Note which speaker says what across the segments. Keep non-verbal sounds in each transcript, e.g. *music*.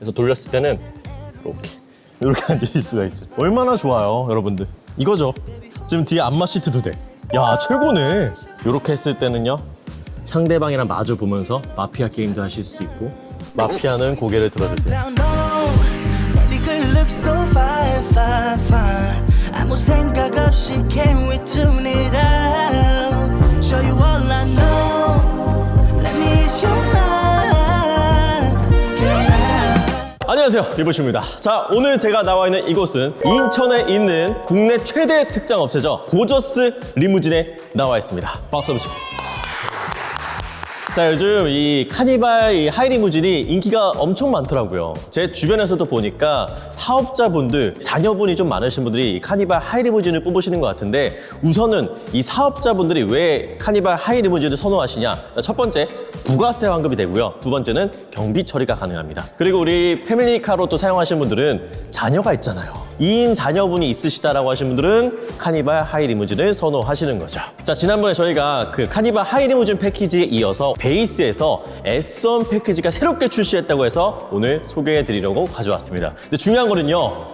Speaker 1: 그래서 돌렸을 때는 이렇게 이렇게 *laughs* 앉으실 수가 있어요. 얼마나 좋아요, 여러분들. 이거죠. 지금 뒤에 안마 시트 두 대. 야 최고네. 이렇게 했을 때는요 상대방이랑 마주 보면서 마피아 게임도 하실 수 있고 마피아는 고개를 들어주세요.
Speaker 2: 아무 생각 없이 can we tune it out? Show you all I know. Let me your mind.
Speaker 1: 안녕하세요. 리보ሽ입니다. 자 오늘 제가 나와 있는 이곳은 인천에 있는 국내 최대 특장 업체죠. 고저스 리무진에 나와 있습니다. 박수 한번 주세요 자 요즘 이 카니발 이 하이리무진이 인기가 엄청 많더라고요. 제 주변에서도 보니까 사업자분들 자녀분이 좀 많으신 분들이 이 카니발 하이리무진을 뽑으시는 것 같은데 우선은 이 사업자분들이 왜 카니발 하이리무진을 선호하시냐? 첫 번째 부가세 환급이 되고요. 두 번째는 경비 처리가 가능합니다. 그리고 우리 패밀리카로 또 사용하시는 분들은 자녀가 있잖아요 2인 자녀분이 있으시다라고 하신 분들은 카니발 하이 리무진을 선호하시는 거죠. 자, 지난번에 저희가 그 카니발 하이 리무진 패키지에 이어서 베이스에서 S1 패키지가 새롭게 출시했다고 해서 오늘 소개해 드리려고 가져왔습니다. 근데 중요한 거는요.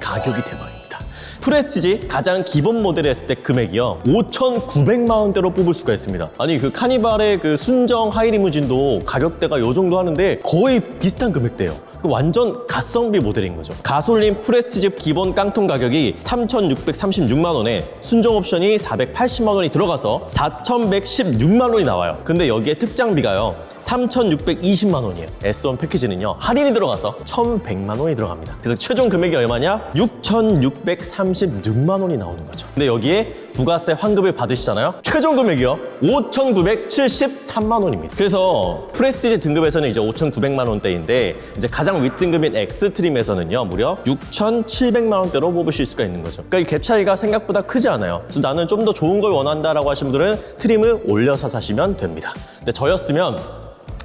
Speaker 1: 가격이 대박입니다. 프레스티지 가장 기본 모델에 했을 때 금액이요 5,900만 원대로 뽑을 수가 있습니다. 아니 그 카니발의 그 순정 하이리무진도 가격대가 요 정도 하는데 거의 비슷한 금액대예요. 그 완전 가성비 모델인 거죠. 가솔린 프레스티지 기본 깡통 가격이 3,636만 원에 순정 옵션이 480만 원이 들어가서 4,116만 원이 나와요. 근데 여기에 특장비가요 3,620만 원이에요. S1 패키지는요 할인이 들어가서 1,100만 원이 들어갑니다. 그래서 최종 금액이 얼마냐? 6,636만 원이 나오는 거죠. 근데 여기에 부가세 환급을 받으시잖아요. 최종 금액이요 5,973만 원입니다. 그래서 프레스티지 등급에서는 이제 5,900만 원대인데 이제 가장 윗등급인 엑스트림에서는요 무려 6,700만 원대로 뽑으실 수가 있는 거죠. 그러니까 이 갭 차이가 생각보다 크지 않아요. 그래서 나는 좀 더 좋은 걸 원한다라고 하신 분들은 트림을 올려서 사시면 됩니다. 근데 저였으면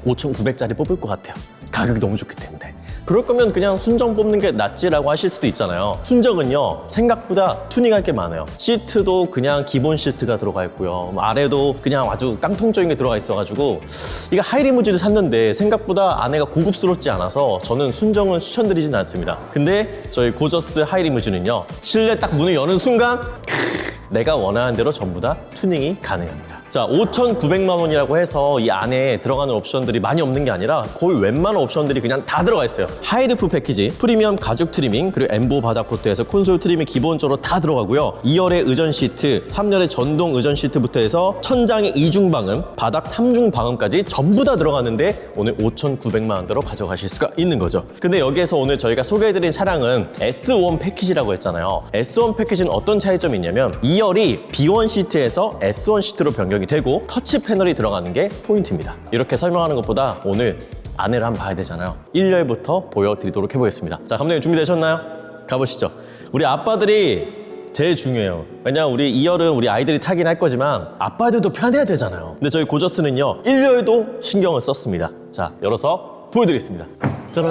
Speaker 1: 5,900짜리 뽑을 것 같아요. 가격이 너무 좋기 때문에. 그럴 거면 그냥 순정 뽑는 게 낫지라고 하실 수도 있잖아요. 순정은요, 생각보다 튜닝할 게 많아요. 시트도 그냥 기본 시트가 들어가 있고요. 뭐 아래도 그냥 아주 깡통적인 게 들어가 있어가지고, 이거 하이리무진을 샀는데 생각보다 안에가 고급스럽지 않아서 저는 순정은 추천드리진 않습니다. 근데 저희 고저스 하이리무진은요, 실내 딱 문을 여는 순간, 내가 원하는 대로 전부 다 튜닝이 가능합니다. 자, 5,900만 원이라고 해서 이 안에 들어가는 옵션들이 많이 없는 게 아니라 거의 웬만한 옵션들이 그냥 다 들어가 있어요. 하이리프 패키지, 프리미엄 가죽 트리밍, 그리고 엠보 바닥 코트에서 콘솔 트리밍 기본적으로 다 들어가고요. 2열의 의전 시트, 3열의 전동 의전 시트부터 해서 천장의 이중 방음, 바닥 3중 방음까지 전부 다 들어가는데 오늘 5,900만 원대로 가져가실 수가 있는 거죠. 근데 여기에서 오늘 저희가 소개해드린 차량은 S1 패키지라고 했잖아요. S1 패키지는 어떤 차이점이 있냐면 2열이 B1 시트에서 S1 시트로 변경이 되고 터치 패널이 들어가는 게 포인트입니다. 이렇게 설명하는 것보다 오늘 안을 한번 봐야 되잖아요. 1열부터 보여드리도록 해보겠습니다. 자, 감독님 준비되셨나요? 가보시죠. 우리 아빠들이 제일 중요해요. 왜냐 우리 2열은 우리 아이들이 타긴 할 거지만 아빠들도 편해야 되잖아요. 근데 저희 고저스는요 1열도 신경을 썼습니다. 자 열어서 보여드리겠습니다. 짜란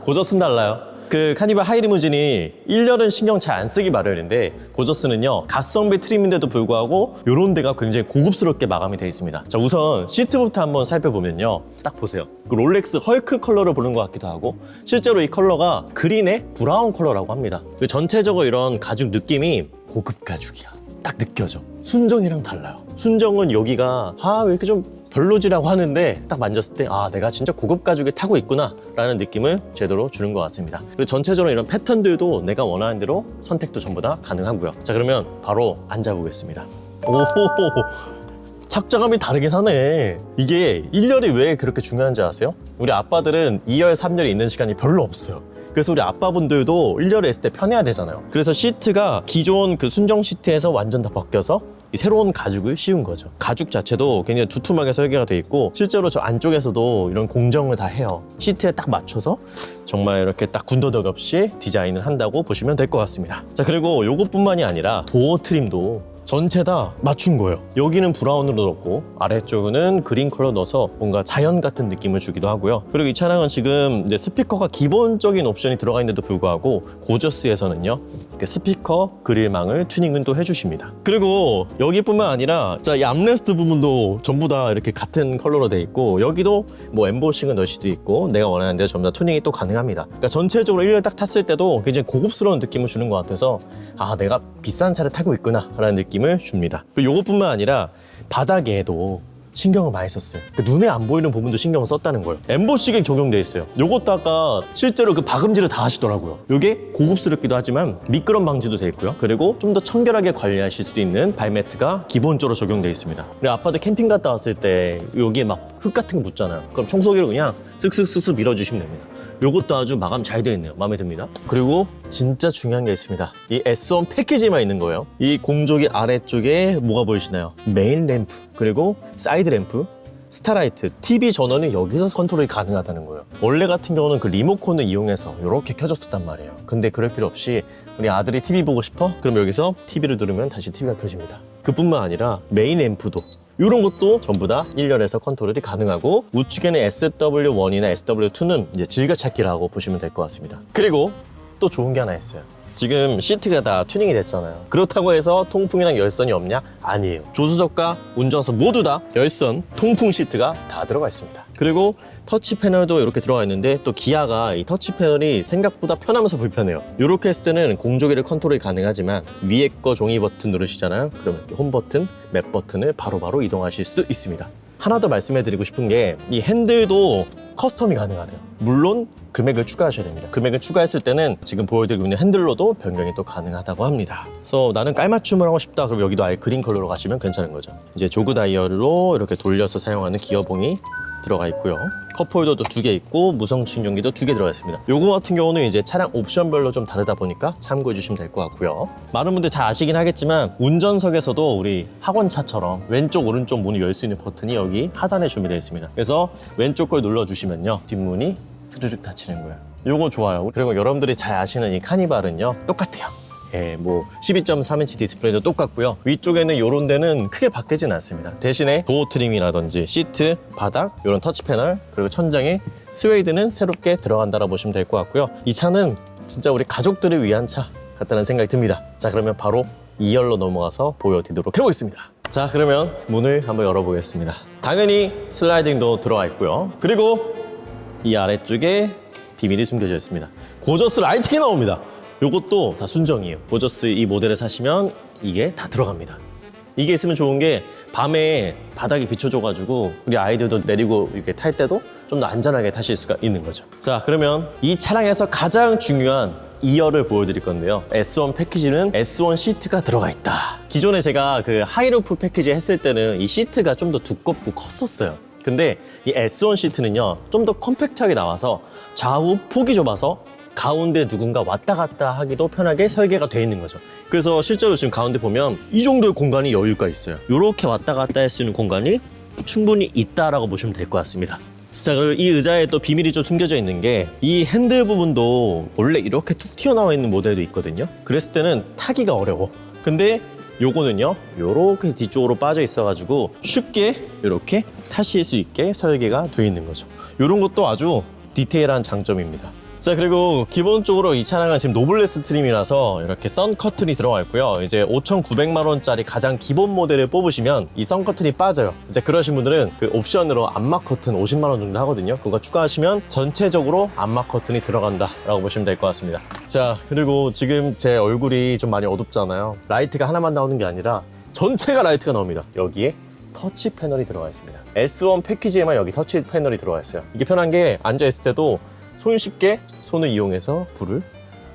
Speaker 1: 고저스는 달라요. 그 카니발 하이리무진이 1열은 신경 잘 안 쓰기 마련인데 고저스는요 가성비 트림인데도 불구하고 이런 데가 굉장히 고급스럽게 마감이 되어 있습니다. 자 우선 시트부터 한번 살펴보면요. 딱 보세요. 그 롤렉스 헐크 컬러를 보는 것 같기도 하고 실제로 이 컬러가 그린의 브라운 컬러라고 합니다. 그 전체적으로 이런 가죽 느낌이 고급 가죽이야. 딱 느껴져. 순정이랑 달라요. 순정은 여기가 아 왜 이렇게 좀 별로지라고 하는데 딱 만졌을 때 아 내가 진짜 고급 가죽에 타고 있구나 라는 느낌을 제대로 주는 것 같습니다. 그리고 전체적으로 이런 패턴들도 내가 원하는 대로 선택도 전부 다 가능하고요. 자 그러면 바로 앉아보겠습니다. 오호호 착장감이 다르긴 하네. 이게 1열이 왜 그렇게 중요한지 아세요? 우리 아빠들은 2열, 3열이 있는 시간이 별로 없어요 그래서 우리 아빠분들도 1열에 있을 때 편해야 되잖아요. 그래서 시트가 기존 그 순정 시트에서 완전 다이 새로운 가죽을 씌운 거죠. 가죽 자체도 굉장히 두툼하게 설계가 돼 있고 실제로 저 안쪽에서도 이런 공정을 다 해요. 시트에 딱 맞춰서 정말 이렇게 딱 군더더기 없이 디자인을 한다고 보시면 될 것 같습니다. 자 그리고 요것뿐만이 아니라 도어 트림도 전체 다 맞춘 거예요. 여기는 브라운으로 넣었고 아래쪽은 그린 컬러 넣어서 뭔가 자연 같은 느낌을 주기도 하고요. 그리고 이 차량은 지금 이제 스피커가 기본적인 옵션이 들어가 있는데도 불구하고 고저스에서는요 이렇게 스피커 그릴망을 튜닝은 또 해주십니다. 그리고 여기뿐만 아니라 자, 이 암레스트 부분도 전부 다 이렇게 같은 컬러로 돼 있고 여기도 뭐 엠보싱을 넣을 수도 있고 내가 원하는 데 전부 다 튜닝이 또 가능합니다. 그러니까 전체적으로 1열 딱 탔을 때도 굉장히 고급스러운 느낌을 주는 것 같아서 아 내가 비싼 차를 타고 있구나 라는 느낌 을 줍니다. 그리고 이것뿐만 아니라 바닥에도 신경을 많이 썼어요. 그 눈에 안 보이는 부분도 신경을 썼다는 거예요. 엠보싱이 적용돼 있어요. 요것도 아까 실제로 그 박음질을 다 하시더라고요. 요게 고급스럽기도 하지만 미끄럼 방지도 돼 있고요. 그리고 좀 더 청결하게 관리하실 수도 있는 발매트가 기본적으로 적용돼 있습니다. 그리고 아파트 캠핑 갔다 왔을 때 여기에 막 흙 같은 거 묻잖아요. 그럼 청소기로 그냥 쓱쓱쓱쓱 밀어주시면 됩니다. 요것도 아주 마감 잘 되어 있네요. 마음에 듭니다. 그리고 진짜 중요한 게 있습니다. 이 S1 패키지만 있는 거예요. 이 공조기 아래쪽에 뭐가 보이시나요? 메인 램프, 그리고 사이드 램프, 스타라이트, TV 전원은 여기서 컨트롤이 가능하다는 거예요. 원래 같은 경우는 그 리모컨을 이용해서 이렇게 켜졌었단 말이에요. 근데 그럴 필요 없이 우리 아들이 TV 보고 싶어? 그럼 여기서 TV를 누르면 다시 TV가 켜집니다. 그뿐만 아니라 메인 앰프도 이런 것도 전부 다 1열에서 컨트롤이 가능하고 우측에는 SW1이나 SW2는 이제 즐겨찾기라고 보시면 될 것 같습니다. 그리고 또 좋은 게 하나 있어요. 지금 시트가 다 튜닝이 됐잖아요. 그렇다고 해서 통풍이랑 열선이 없냐? 아니에요. 조수석과 운전석 모두 다 열선, 통풍 시트가 다 들어가 있습니다. 그리고 터치 패널도 이렇게 들어가 있는데 또 기아가 이 터치 패널이 생각보다 편하면서 불편해요. 이렇게 했을 때는 공조기를 컨트롤이 가능하지만 위에 거 종이 버튼 누르시잖아요. 그러면 이렇게 홈 버튼, 맵 버튼을 바로바로 이동하실 수 있습니다. 하나 더 말씀해 드리고 싶은 게 이 핸들도 커스텀이 가능하대요. 물론 금액을 추가하셔야 됩니다. 금액을 추가했을 때는 지금 보여드리고 있는 핸들로도 변경이 또 가능하다고 합니다. 그래서 나는 깔맞춤을 하고 싶다. 그럼 여기도 아예 그린 컬러로 가시면 괜찮은 거죠. 이제 조그 다이얼로 이렇게 돌려서 사용하는 기어봉이 들어가 있고요. 컵홀더도 두 개 있고 무선 충전기도 두 개 들어가 있습니다. 요거 같은 경우는 이제 차량 옵션별로 좀 다르다 보니까 참고해 주시면 될 것 같고요. 많은 분들 잘 아시긴 하겠지만 운전석에서도 우리 학원차처럼 왼쪽 오른쪽 문을 열 수 있는 버튼이 여기 하단에 준비되어 있습니다. 그래서 왼쪽 걸 눌러 주시면요 뒷문이 스르륵 닫히는 거예요. 요거 좋아요. 그리고 여러분들이 잘 아시는 이 카니발은요 똑같아요. 예, 뭐 12.3인치 디스플레이도 똑같고요. 위쪽에는 이런 데는 크게 바뀌진 않습니다. 대신에 도어 트림이라든지 시트, 바닥, 이런 터치 패널, 그리고 천장에 스웨이드는 새롭게 들어간다고 보시면 될 것 같고요. 이 차는 진짜 우리 가족들을 위한 차 같다는 생각이 듭니다. 자, 그러면 바로 2열로 넘어가서 보여드리도록 해보겠습니다. 자, 그러면 문을 한번 열어보겠습니다. 당연히 슬라이딩도 들어가 있고요. 그리고 이 아래쪽에 비밀이 숨겨져 있습니다. 고저스 라이팅이 나옵니다. 요것도 다 순정이에요. 고저스 이 모델을 사시면 이게 다 들어갑니다. 이게 있으면 좋은 게 밤에 바닥이 비춰져가지고 우리 아이들도 내리고 이렇게 탈 때도 좀 더 안전하게 타실 수가 있는 거죠. 자, 그러면 이 차량에서 가장 중요한 2열을 보여드릴 건데요. S1 패키지는 S1 시트가 들어가 있다. 기존에 제가 그 하이루프 패키지 했을 때는 이 시트가 좀 더 두껍고 컸었어요. 근데 이 S1 시트는요, 좀 더 컴팩트하게 나와서 좌우 폭이 좁아서 가운데 누군가 왔다 갔다 하기도 편하게 설계가 되어 있는 거죠. 그래서 실제로 지금 가운데 보면 이 정도의 공간이 여유가 있어요. 이렇게 왔다 갔다 할 수 있는 공간이 충분히 있다라고 보시면 될 것 같습니다. 자, 그리고 이 의자에 또 비밀이 좀 숨겨져 있는 게 이 핸들 부분도 원래 이렇게 툭 튀어나와 있는 모델도 있거든요. 그랬을 때는 타기가 어려워. 근데 요거는요, 요렇게 뒤쪽으로 빠져 있어가지고 쉽게 이렇게 타실 수 있게 설계가 되어 있는 거죠. 요런 것도 아주 디테일한 장점입니다. 자 그리고 기본적으로 이 차량은 지금 노블레스 트림이라서 이렇게 선 커튼이 들어가 있고요. 이제 5,900만 원짜리 가장 기본 모델을 뽑으시면 이선 커튼이 빠져요. 이제 그러신 분들은 그 옵션으로 암막 커튼 50만 원 정도 하거든요. 그거 추가하시면 전체적으로 암막 커튼이 들어간다 라고 보시면 될 것 같습니다. 자 그리고 지금 제 얼굴이 좀 많이 어둡잖아요. 라이트가 하나만 나오는 게 아니라 전체가 라이트가 나옵니다. 여기에 터치 패널이 들어가 있습니다. S1 패키지에만 여기 터치 패널이 들어가 있어요. 이게 편한 게 앉아 있을 때도 손쉽게 손을 이용해서 불을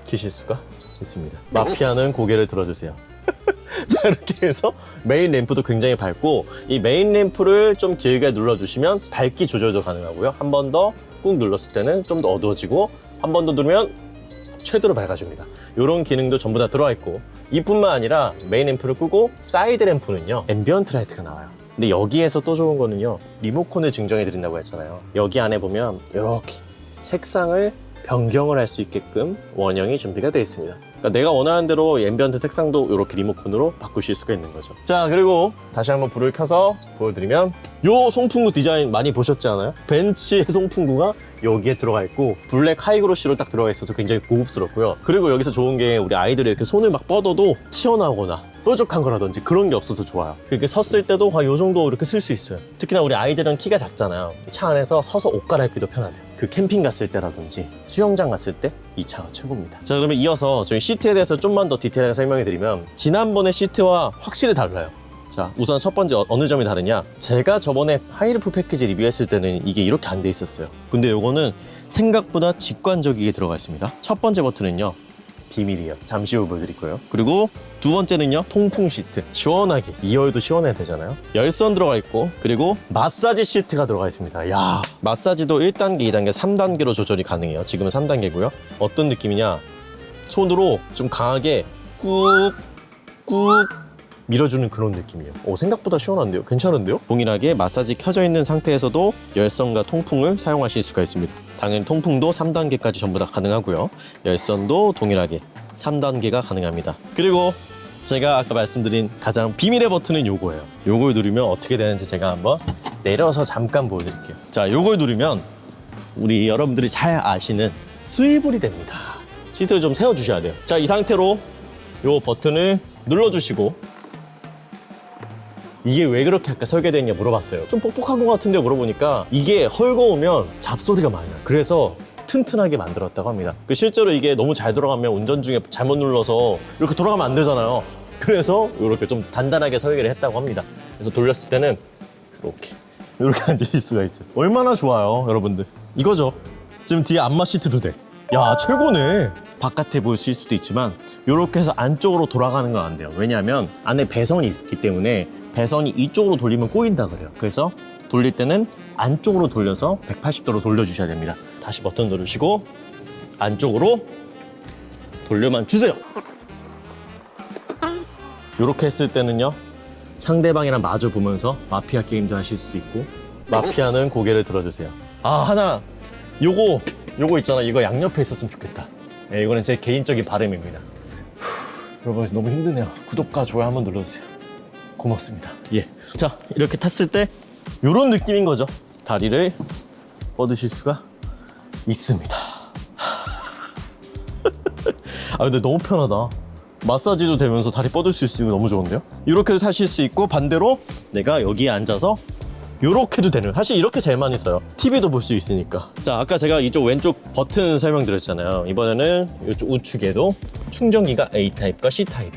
Speaker 1: 켜실 수가 있습니다. 마피아는 고개를 들어주세요. *laughs* 자 이렇게 해서 메인 램프도 굉장히 밝고 이 메인 램프를 좀 길게 눌러주시면 밝기 조절도 가능하고요. 한 번 더 꾹 눌렀을 때는 좀 더 어두워지고 한 번 더 누르면 최대로 밝아줍니다. 이런 기능도 전부 다 들어와 있고 이뿐만 아니라 메인 램프를 끄고 사이드 램프는요 앰비언트 라이트가 나와요. 근데 여기에서 또 좋은 거는요 리모컨을 증정해 드린다고 했잖아요. 여기 안에 보면 이렇게 색상을 변경을 할 수 있게끔 원형이 준비가 되어 있습니다. 그러니까 내가 원하는 대로 앰비언트 색상도 이렇게 리모컨으로 바꾸실 수가 있는 거죠. 자, 그리고 다시 한번 불을 켜서 보여드리면 요 송풍구 디자인 많이 보셨지 않아요? 벤츠의 *laughs* 송풍구가 여기에 들어가 있고 블랙 하이그로시로 딱 들어가 있어서 굉장히 고급스럽고요. 그리고 여기서 좋은 게 우리 아이들이 이렇게 손을 막 뻗어도 튀어나오거나 뾰족한 거라든지 그런 게 없어서 좋아요. 그렇게 섰을 때도 한요 정도 이렇게 쓸 수 있어요. 특히나 우리 아이들은 키가 작잖아요. 이차 안에서 서서 옷 갈아입기도 편하대요. 그 캠핑 갔을 때라든지 수영장 갔을 때 이 차가 최고입니다. 자 그러면 이어서 저희 시트에 대해서 좀만 더 디테일하게 설명해 드리면 지난번의 시트와 확실히 달라요. 자, 우선 첫 번째 어- 어느 점이 다르냐? 제가 저번에 하이루프 패키지 리뷰했을 때는 이게 이렇게 안 돼 있었어요. 근데 요거는 생각보다 직관적이게 들어가 있습니다. 첫 번째 버튼은요. 비밀이에요. 잠시 후 보여드릴 거예요. 그리고 두 번째는요. 통풍 시트. 시원하게. 2열도 시원해야 되잖아요. 열선 들어가 있고 그리고 마사지 시트가 들어가 있습니다. 야 마사지도 1단계, 2단계, 3단계로 조절이 가능해요. 지금은 3단계고요. 어떤 느낌이냐? 손으로 좀 강하게 꾹 꾹 밀어주는 그런 느낌이에요. 오, 생각보다 시원한데요? 괜찮은데요? 동일하게 마사지 켜져 있는 상태에서도 열선과 통풍을 사용하실 수가 있습니다. 당연히 통풍도 3단계까지 전부 다 가능하고요. 열선도 동일하게 3단계가 가능합니다. 그리고 제가 아까 말씀드린 가장 비밀의 버튼은 요거예요. 요걸 누르면 어떻게 되는지 제가 한번 내려서 잠깐 보여드릴게요. 자, 요걸 누르면 우리 여러분들이 잘 아시는 스위블이 됩니다. 시트를 좀 세워주셔야 돼요. 자, 이 상태로 요 버튼을 눌러주시고 이게 왜 그렇게 아까 설계됐냐 물어봤어요. 좀 뻑뻑한 것 같은데 물어보니까 이게 헐거우면 잡소리가 많이 나요. 그래서 튼튼하게 만들었다고 합니다. 그 실제로 이게 너무 잘 돌아가면 운전 중에 잘못 눌러서 이렇게 돌아가면 안 되잖아요. 그래서 이렇게 좀 단단하게 설계를 했다고 합니다. 그래서 돌렸을 때는 이렇게 이렇게 *laughs* 앉으실 수가 있어요. 얼마나 좋아요, 여러분들. 이거죠. 지금 뒤에 안마 시트도 돼. 야, 최고네. 바깥에 보일 수도 있지만 이렇게 해서 안쪽으로 돌아가는 건 안 돼요. 왜냐하면 안에 배선이 있기 때문에 배선이 이쪽으로 돌리면 꼬인다 그래요. 그래서 돌릴 때는 안쪽으로 돌려서 180도로 돌려주셔야 됩니다. 다시 버튼 누르시고 안쪽으로 돌려만 주세요. 이렇게 했을 때는요 상대방이랑 마주 보면서 마피아 게임도 하실 수 있고 마피아는 고개를 들어주세요 아 하나 요거 요거 있잖아 이거 양옆에 있었으면 좋겠다 예, 이거는 제 개인적인 바람입니다. 후, 여러분 너무 힘드네요. 구독과 좋아요 한번 눌러주세요. 고맙습니다. 예 자 이렇게 탔을 때 요런 느낌인 거죠. 다리를 뻗으실 수가 있습니다. 아 근데 너무 편하다. 마사지도 되면서 다리 뻗을 수 있으면 너무 좋은데요? 이렇게도 타실 수 있고 반대로 내가 여기에 앉아서 이렇게도 되는 사실 이렇게 제일 많이 써요. TV도 볼 수 있으니까. 자 아까 제가 이쪽 왼쪽 버튼 설명드렸잖아요. 이번에는 이쪽 우측에도 충전기가 A타입과 C타입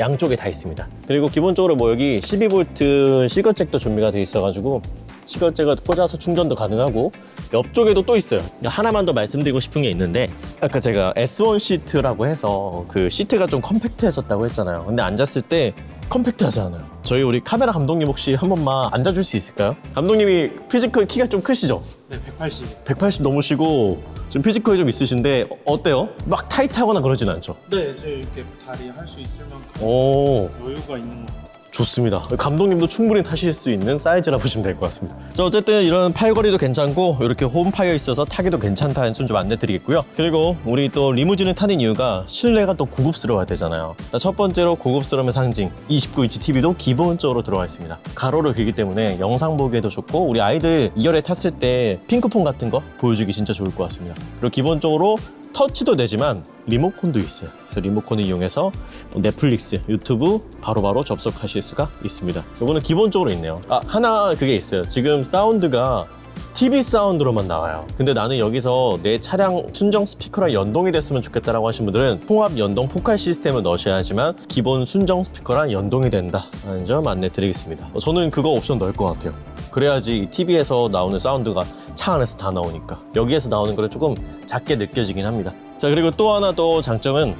Speaker 1: 양쪽에 다 있습니다. 그리고 기본적으로 뭐 여기 12V 시거잭도 준비가 돼 있어가지고 시거잭을 꽂아서 충전도 가능하고 옆쪽에도 또 있어요. 하나만 더 말씀드리고 싶은 게 있는데 아까 제가 S1 시트라고 해서 그 시트가 좀 컴팩트해졌다고 했잖아요. 근데 앉았을 때 컴팩트하지 않아요 저희 우리 카메라 감독님 혹시 한 번만 앉아줄 수 있을까요? 감독님이 피지컬 키가 좀 크시죠?
Speaker 3: 네, 180.
Speaker 1: 180 넘으시고 좀 피지컬이 좀 있으신데 어때요? 막 타이트하거나 그러진 않죠?
Speaker 3: 네, 저 이렇게 다리 할 수 있을 만큼
Speaker 1: 오
Speaker 3: 여유가 있는 것 같아요.
Speaker 1: 좋습니다. 감독님도 충분히 타실 수 있는 사이즈라 보시면 될 것 같습니다. 자, 어쨌든 이런 팔걸이도 괜찮고 이렇게 홈 파여 있어서 타기도 괜찮다는 좀 안내 드리겠고요. 그리고 우리 또 리무진을 타는 이유가 실내가 또 고급스러워야 되잖아요. 자, 첫 번째로 고급스러움의 상징 29인치 TV도 기본적으로 들어가 있습니다. 가로를 길기 때문에 영상 보기에도 좋고 우리 아이들 2열에 탔을 때 핑크폰 같은 거 보여주기 진짜 좋을 것 같습니다. 그리고 기본적으로 터치도 되지만 리모컨도 있어요. 그래서 리모컨을 이용해서 넷플릭스, 유튜브 바로 바로 접속하실 수가 있습니다. 이거는 기본적으로 있네요. 아, 하나 그게 있어요. 지금 사운드가 TV 사운드로만 나와요. 근데 나는 여기서 내 차량 순정 스피커랑 연동이 됐으면 좋겠다라고 하신 분들은 통합 연동 포칼 시스템을 넣으셔야지만 기본 순정 스피커랑 연동이 된다라는 점 안내 드리겠습니다. 어, 저는 그거 옵션 넣을 것 같아요. 그래야지 TV에서 나오는 사운드가 차 안에서 다 나오니까 여기에서 나오는 거는 조금 작게 느껴지긴 합니다. 자 그리고 또 하나 또 장점은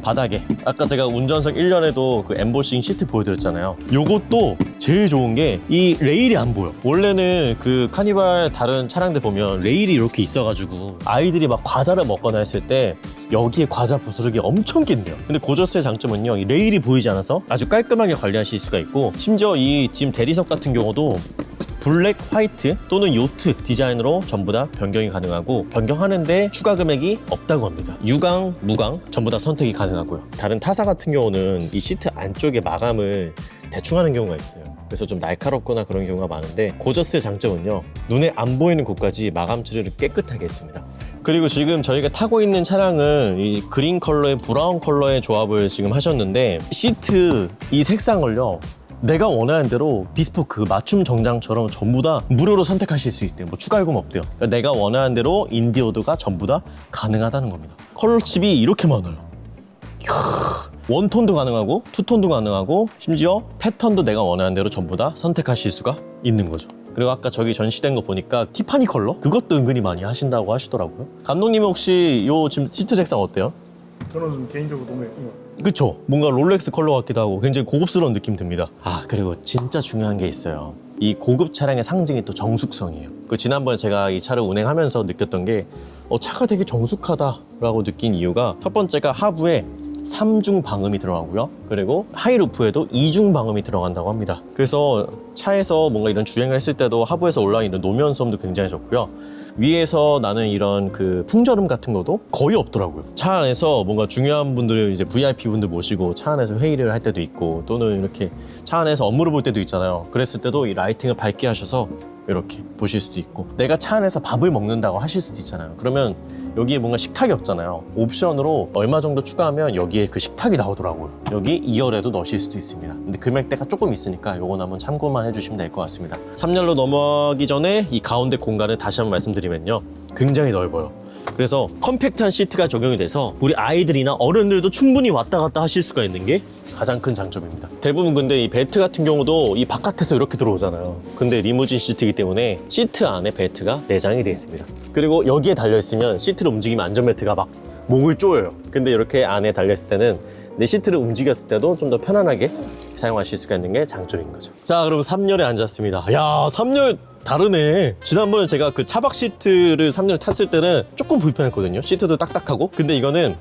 Speaker 1: 바닥에. 아까 제가 운전석 1년에도 그 엠보싱 시트 보여드렸잖아요. 요것도 제일 좋은 게 이 레일이 안 보여. 원래는 그 카니발 다른 차량들 보면 레일이 이렇게 있어가지고 아이들이 막 과자를 먹거나 했을 때 여기에 과자 부스러기 엄청 낀대요. 근데 고저스의 장점은요 이 레일이 보이지 않아서 아주 깔끔하게 관리하실 수가 있고 심지어 이 지금 대리석 같은 경우도 블랙, 화이트 또는 요트 디자인으로 전부 다 변경이 가능하고 변경하는데 추가 금액이 없다고 합니다. 유광, 무광 전부 다 선택이 가능하고요. 다른 타사 같은 경우는 이 시트 안쪽에 마감을 대충 하는 경우가 있어요. 그래서 좀 날카롭거나 그런 경우가 많은데 고저스의 장점은요. 눈에 안 보이는 곳까지 마감 처리를 깨끗하게 했습니다. 그리고 지금 저희가 타고 있는 차량은 이 그린 컬러의 브라운 컬러의 조합을 지금 하셨는데 시트 이 색상을요. 내가 원하는 대로 비스포크 맞춤 정장처럼 전부 다 무료로 선택하실 수 있대요. 뭐 추가 요금 없대요. 그러니까 내가 원하는 대로 인디오드가 전부 다 가능하다는 겁니다. 컬러 칩이 이렇게 많아요. 원톤도 가능하고 투톤도 가능하고 심지어 패턴도 내가 원하는 대로 전부 다 선택하실 수가 있는 거죠. 그리고 아까 저기 전시된 거 보니까 티파니 컬러? 그것도 은근히 많이 하신다고 하시더라고요. 감독님 혹시 요 지금 시트 색상 어때요?
Speaker 3: 저는 좀 개인적으로 너무 예쁜 것 같아요.
Speaker 1: 그쵸? 뭔가 롤렉스 컬러 같기도 하고 굉장히 고급스러운 느낌 듭니다. 아 그리고 진짜 중요한 게 있어요. 이 고급 차량의 상징이 또 정숙성이에요. 그 지난번에 제가 이 차를 운행하면서 느꼈던 게 어, 차가 되게 정숙하다라고 느낀 이유가 첫 번째가 하부에 3중 방음이 들어가고요. 그리고 하이루프에도 2중 방음이 들어간다고 합니다. 그래서 차에서 뭔가 이런 주행을 했을 때도 하부에서 올라와 있는 노면성도 굉장히 좋고요. 위에서 나는 이런 그 풍절음 같은 것도 거의 없더라고요. 차 안에서 뭔가 중요한 분들을 이제 VIP 분들 모시고 차 안에서 회의를 할 때도 있고 또는 이렇게 차 안에서 업무를 볼 때도 있잖아요. 그랬을 때도 이 라이팅을 밝게 하셔서 이렇게 보실 수도 있고 내가 차 안에서 밥을 먹는다고 하실 수도 있잖아요. 그러면 여기에 뭔가 식탁이 없잖아요. 옵션으로 얼마 정도 추가하면 여기에 그 식탁이 나오더라고요. 여기 2열에도 넣으실 수도 있습니다. 근데 금액대가 조금 있으니까 요건 한번 참고만 해주시면 될 것 같습니다. 3열로 넘어가기 전에 이 가운데 공간을 다시 한번 말씀드리면요. 굉장히 넓어요. 그래서 컴팩트한 시트가 적용이 돼서 우리 아이들이나 어른들도 충분히 왔다 갔다 하실 수가 있는 게 가장 큰 장점입니다. 대부분 근데 이 벨트 같은 경우도 이 바깥에서 이렇게 들어오잖아요. 근데 리무진 시트이기 때문에 시트 안에 벨트가 내장이 되어 있습니다. 그리고 여기에 달려 있으면 시트를 움직이면 안전벨트가 막 목을 조여요. 근데 이렇게 안에 달렸을 때는 내 시트를 움직였을 때도 좀 더 편안하게 사용하실 수가 있는 게 장점인 거죠. 자, 그럼 3열에 앉았습니다. 야, 3열 다르네. 지난번에 제가 그 차박 시트를 3열 탔을 때는 조금 불편했거든요. 시트도 딱딱하고. 근데 이거는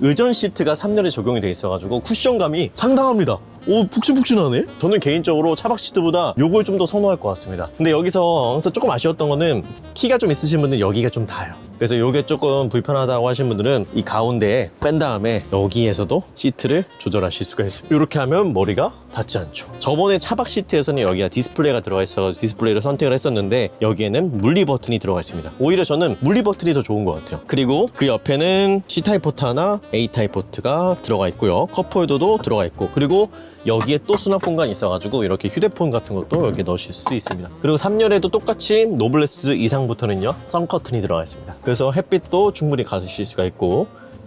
Speaker 1: 의전 시트가 3열에 적용이 돼 있어가지고 쿠션감이 상당합니다. 오, 푹신푹신하네? 저는 개인적으로 차박 시트보다 요걸 좀 더 선호할 것 같습니다. 근데 여기서 항상 조금 아쉬웠던 거는 키가 좀 있으신 분들은 여기가 좀 닿아요. 그래서 요게 조금 불편하다고 하신 분들은 이 가운데에 뺀 다음에 여기에서도 시트를 조절하실 수가 있습니다. 이렇게 하면 머리가 닿지 않죠. 저번에 차박 시트에서는 여기가 디스플레이가 들어가 있어서 디스플레이를 선택을 했었는데 여기에는 물리 버튼이 들어가 있습니다. 오히려 저는 물리 버튼이 더 좋은 것 같아요. 그리고 그 옆에는 C타입 포트 하나, A타입 포트가 들어가 있고요. 컵홀더도 들어가 있고 그리고 여기에 또 수납 공간이 있어가지고 이렇게 휴대폰 같은 것도 여기에 넣으실 수 있습니다. 그리고 3열에도 똑같이 노블레스 이상부터는요 선커튼이 들어가 있습니다. 그래서 햇빛도 충분히 가실 수가 있고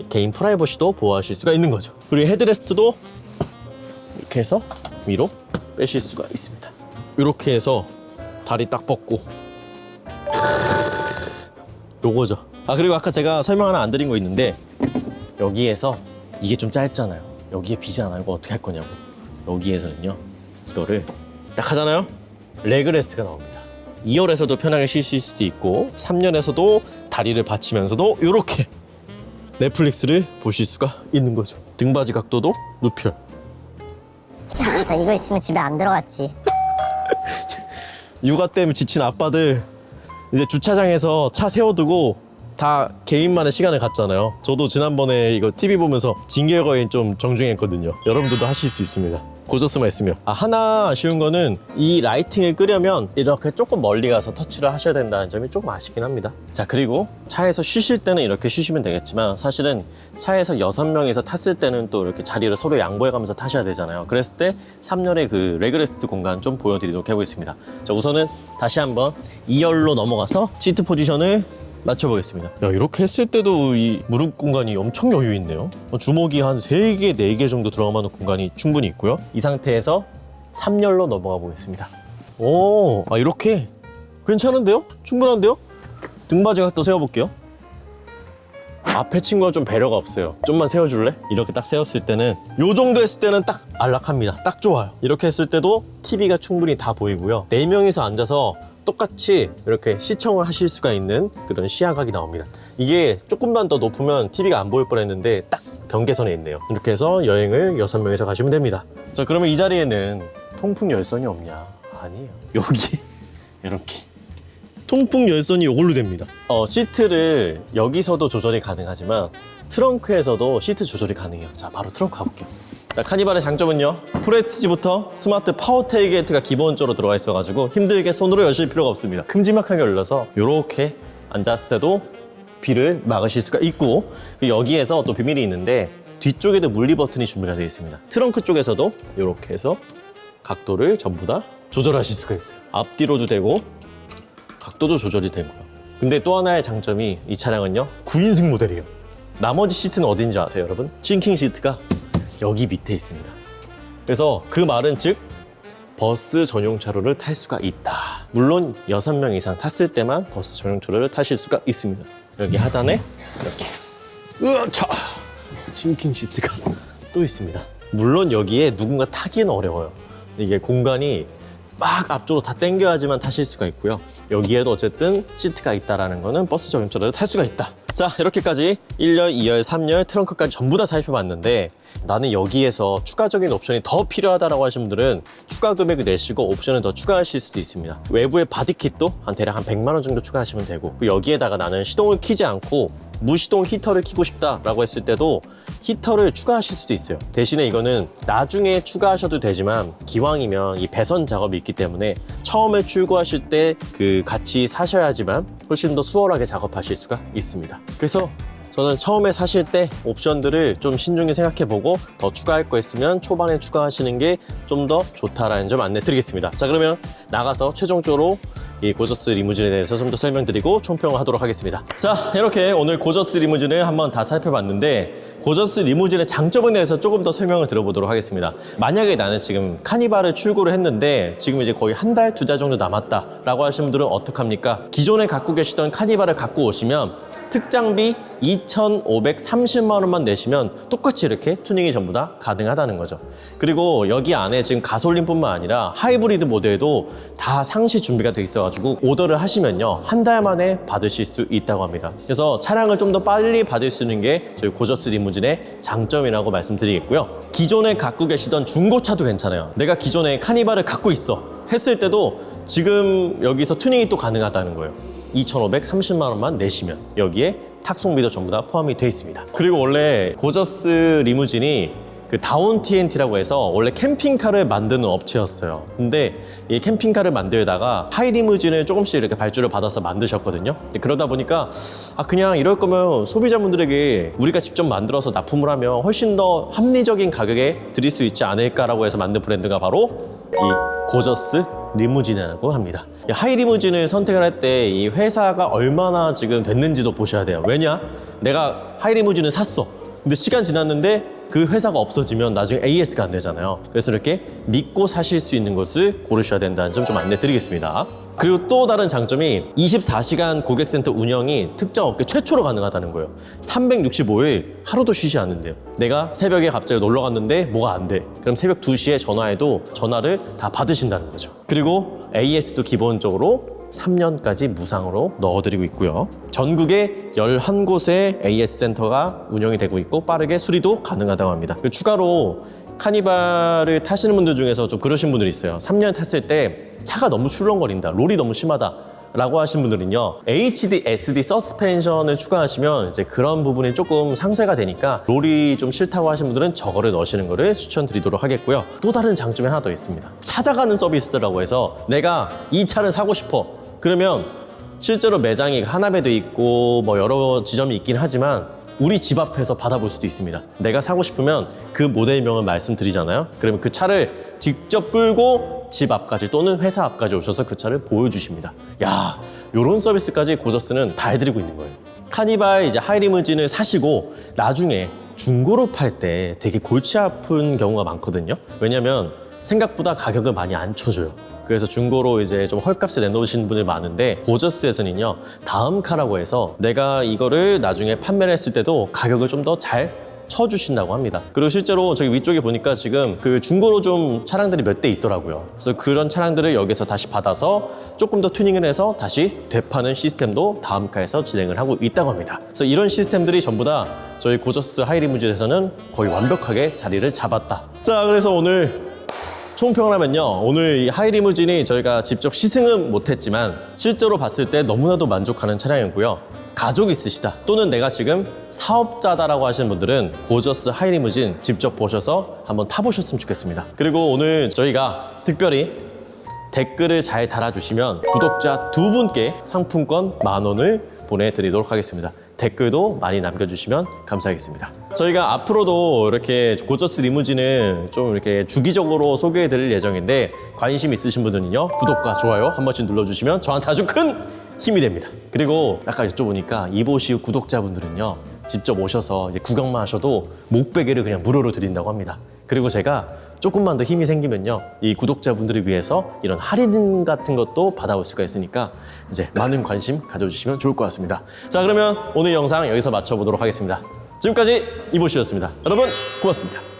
Speaker 1: 개인 프라이버시도 보호하실 수가 있는 거죠. 그리고 헤드레스트도 이렇게 해서 위로 빼실 수가 있습니다. 이렇게 해서 다리 딱 뻗고 *laughs* 요거죠. 아 그리고 아까 제가 설명 하나 안 드린 거 있는데 여기에서 이게 좀 짧잖아요. 여기에 비지 않아 이거 어떻게 할 거냐고. 여기에서는요 이거를 딱 하잖아요. 레그레스트가 나옵니다. 2열에서도 편하게 쉬실 수도 있고 3열에서도 다리를 받치면서도 이렇게 넷플릭스를 보실 수가 있는 거죠. 등받이 각도도 누펼.
Speaker 4: 자, 이거 있으면 집에 안 들어갔지.
Speaker 1: 육아 때문에 지친 아빠들 이제 주차장에서 차 세워두고 다 개인만의 시간을 갖잖아요. 저도 지난번에 이거 TV 보면서 징계 거인 좀 정중했거든요. 여러분들도 하실 수 있습니다. 고저스만 있으면. 아, 하나 아쉬운 거는 이 라이팅을 끄려면 이렇게 조금 멀리 가서 터치를 하셔야 된다는 점이 조금 아쉽긴 합니다. 자, 그리고 차에서 쉬실 때는 이렇게 쉬시면 되겠지만 사실은 차에서 여섯 명이서 탔을 때는 또 이렇게 자리를 서로 양보해 가면서 타셔야 되잖아요. 그랬을 때 3열의 그 레그레스트 공간 좀 보여드리도록 해보겠습니다. 자, 우선은 다시 한번 2열로 넘어가서 시트 포지션을 맞춰보겠습니다. 야, 이렇게 했을 때도 이 무릎 공간이 엄청 여유 있네요. 어, 주먹이 한 3개, 4개 정도 들어가는 공간이 충분히 있고요. 이 상태에서 3열로 넘어가 보겠습니다. 오, 아, 이렇게 괜찮은데요? 충분한데요? 등받이 각도 세워볼게요. 앞에 친구가 좀 배려가 없어요. 좀만 세워줄래? 이렇게 딱 세웠을 때는 요 정도 했을 때는 딱 안락합니다. 딱 좋아요. 이렇게 했을 때도 TV가 충분히 다 보이고요. 네 명이서 앉아서 똑같이 이렇게 시청을 하실 수가 있는 그런 시야각이 나옵니다. 이게 조금만 더 높으면 TV가 안 보일 뻔했는데 딱 경계선에 있네요. 이렇게 해서 여행을 여섯 명이서 가시면 됩니다. 자, 그러면 이 자리에는 통풍 열선이 없냐? 아니에요. 여기 *laughs* 이렇게 통풍 열선이 이걸로 됩니다. 어, 시트를 여기서도 조절이 가능하지만 트렁크에서도 시트 조절이 가능해요. 자, 바로 트렁크 가볼게요. 자, 카니발의 장점은요. 프레스티지부터 스마트 파워 테일게이트가 기본적으로 들어가 있어가지고 힘들게 손으로 여실 필요가 없습니다. 큼지막하게 열려서 이렇게 앉았을 때도 비를 막으실 수가 있고 그 여기에서 또 비밀이 있는데 뒤쪽에도 물리 버튼이 준비가 되어 있습니다. 트렁크 쪽에서도 이렇게 해서 각도를 전부 다 조절하실 수가 있어요. 앞뒤로도 되고 각도도 조절이 되고요. 근데 또 하나의 장점이 이 차량은요 9인승 모델이에요. 나머지 시트는 어딘지 아세요, 여러분? 싱킹 시트가 여기 밑에 있습니다. 그래서 그 말은 즉 버스 전용 차로를 탈 수가 있다. 물론 6명 이상 탔을 때만 버스 전용 차로를 타실 수가 있습니다. 여기 하단에 이렇게 으차 싱킹 시트가 *laughs* 또 있습니다. 물론 여기에 누군가 타기는 어려워요. 이게 공간이 막 앞쪽으로 다 당겨야지만 타실 수가 있고요. 여기에도 어쨌든 시트가 있다라는 거는 버스 전용 차로를 탈 수가 있다. 자, 이렇게까지 1열, 2열, 3열, 트렁크까지 전부 다 살펴봤는데 나는 여기에서 추가적인 옵션이 더 필요하다라고 하신 분들은 추가 금액을 내시고 옵션을 더 추가하실 수도 있습니다. 외부의 바디킷도 한 대략 한 100만 원 정도 추가하시면 되고 그리고 여기에다가 나는 시동을 키지 않고 무시동 히터를 키고 싶다라고 했을 때도 히터를 추가하실 수도 있어요. 대신에 이거는 나중에 추가하셔도 되지만 기왕이면 이 배선 작업이 있기 때문에 처음에 출고하실 때 그 같이 사셔야지만 훨씬 더 수월하게 작업하실 수가 있습니다. 그래서 저는 처음에 사실 때 옵션들을 좀 신중히 생각해 보고 더 추가할 거 있으면 초반에 추가하시는 게 좀 더 좋다라는 점 안내 드리겠습니다. 자, 그러면 나가서 최종적으로 이 고저스 리무진에 대해서 좀 더 설명드리고 총평을 하도록 하겠습니다. 자, 이렇게 오늘 고저스 리무진을 한번 다 살펴봤는데 고저스 리무진의 장점에 대해서 조금 더 설명을 들어보도록 하겠습니다. 만약에 나는 지금 카니발을 출고를 했는데 지금 이제 거의 한 달, 두 달 정도 남았다라고 하시는 분들은 어떡합니까? 기존에 갖고 계시던 카니발을 갖고 오시면 특장비 2,530만 원만 내시면 똑같이 이렇게 튜닝이 전부 다 가능하다는 거죠. 그리고 여기 안에 지금 가솔린뿐만 아니라 하이브리드 모델도 다 상시 준비가 돼 있어가지고 오더를 하시면요 한 달 만에 받으실 수 있다고 합니다. 그래서 차량을 좀 더 빨리 받을 수 있는 게 저희 고저스 리무진의 장점이라고 말씀드리겠고요. 기존에 갖고 계시던 중고차도 괜찮아요. 내가 기존에 카니발을 갖고 있어 했을 때도 지금 여기서 튜닝이 또 가능하다는 거예요. 2,530만 원만 내시면 여기에 탁송비도 전부 다 포함이 되어 있습니다. 그리고 원래 고저스 리무진이 그 다운 TNT라고 해서 원래 캠핑카를 만드는 업체였어요. 근데 이 캠핑카를 만들다가 하이 리무진을 조금씩 이렇게 발주를 받아서 만드셨거든요. 그러다 보니까 아 그냥 이럴 거면 소비자분들에게 우리가 직접 만들어서 납품을 하면 훨씬 더 합리적인 가격에 드릴 수 있지 않을까라고 해서 만든 브랜드가 바로 이 고저스 리무진이라고 합니다. 이 하이 리무진을 선택을 할 때 이 회사가 얼마나 지금 됐는지도 보셔야 돼요. 왜냐? 내가 하이 리무진을 샀어. 근데 시간 지났는데 그 회사가 없어지면 나중에 AS가 안 되잖아요. 그래서 이렇게 믿고 사실 수 있는 것을 고르셔야 된다는 점 좀 안내 드리겠습니다. 그리고 또 다른 장점이 24시간 고객센터 운영이 특정 업계 최초로 가능하다는 거예요. 365일 하루도 쉬지 않는데요. 내가 새벽에 갑자기 놀러 갔는데 뭐가 안 돼. 그럼 새벽 2시에 전화해도 전화를 다 받으신다는 거죠. 그리고 AS도 기본적으로 3년까지 무상으로 넣어드리고 있고요. 전국에 11곳의 AS 센터가 운영이 되고 있고 빠르게 수리도 가능하다고 합니다. 추가로 카니발을 타시는 분들 중에서 좀 그러신 분들이 있어요. 3년 탔을 때 차가 너무 출렁거린다, 롤이 너무 심하다. 라고 하신 분들은요 HD, SD 서스펜션을 추가하시면 이제 그런 부분이 조금 상쇄가 되니까 롤이 좀 싫다고 하신 분들은 저거를 넣으시는 거를 추천드리도록 하겠고요 또 다른 장점이 하나 더 있습니다 찾아가는 서비스라고 해서 내가 이 차를 사고 싶어 그러면 실제로 매장이 하나배도 있고 뭐 여러 지점이 있긴 하지만 우리 집 앞에서 받아볼 수도 있습니다. 내가 사고 싶으면 그 모델명을 말씀드리잖아요. 그러면 그 차를 직접 끌고 집 앞까지 또는 회사 앞까지 오셔서 그 차를 보여주십니다. 야, 요런 서비스까지 고저스는 다 해드리고 있는 거예요. 카니발 이제 하이리무진을 사시고 나중에 중고로 팔 때 되게 골치 아픈 경우가 많거든요. 왜냐면 생각보다 가격을 많이 안 쳐줘요. 그래서 중고로 이제 좀 헐값에 내놓으시는 분들 많은데 고저스에서는요 다음 카라고 해서 내가 이거를 나중에 판매를 했을 때도 가격을 좀 더 잘 쳐주신다고 합니다. 그리고 실제로 저기 위쪽에 보니까 지금 그 중고로 좀 차량들이 몇 대 있더라고요. 그래서 그런 차량들을 여기서 다시 받아서 조금 더 튜닝을 해서 다시 되파는 시스템도 다음 카에서 진행을 하고 있다고 합니다. 그래서 이런 시스템들이 전부 다 저희 고저스 하이리무진에서는 거의 완벽하게 자리를 잡았다. 자, 그래서 오늘 총평을 하면요. 오늘 이 하이리무진이 저희가 직접 시승은 못했지만 실제로 봤을 때 너무나도 만족하는 차량이고요. 가족 있으시다 또는 내가 지금 사업자다라고 하시는 분들은 고저스 하이리무진 직접 보셔서 한번 타보셨으면 좋겠습니다. 그리고 오늘 저희가 특별히 댓글을 잘 달아주시면 구독자 두 분께 상품권 만 원을 보내드리도록 하겠습니다. 댓글도 많이 남겨주시면 감사하겠습니다. 저희가 앞으로도 이렇게 고저스 리무진을 좀 이렇게 주기적으로 소개해드릴 예정인데 관심 있으신 분들은요 구독과 좋아요 한 번씩 눌러주시면 저한테 아주 큰 힘이 됩니다. 그리고 아까 여쭤보니까 이보시우 구독자분들은요 직접 오셔서 구경만 하셔도 목베개를 그냥 무료로 드린다고 합니다. 그리고 제가 조금만 더 힘이 생기면요 이 구독자분들을 위해서 이런 할인 같은 것도 받아올 수가 있으니까 이제 많은 관심 가져주시면 좋을 것 같습니다. 자 그러면 오늘 영상 여기서 마쳐보도록 하겠습니다. 지금까지 이보시였습니다. 여러분 고맙습니다.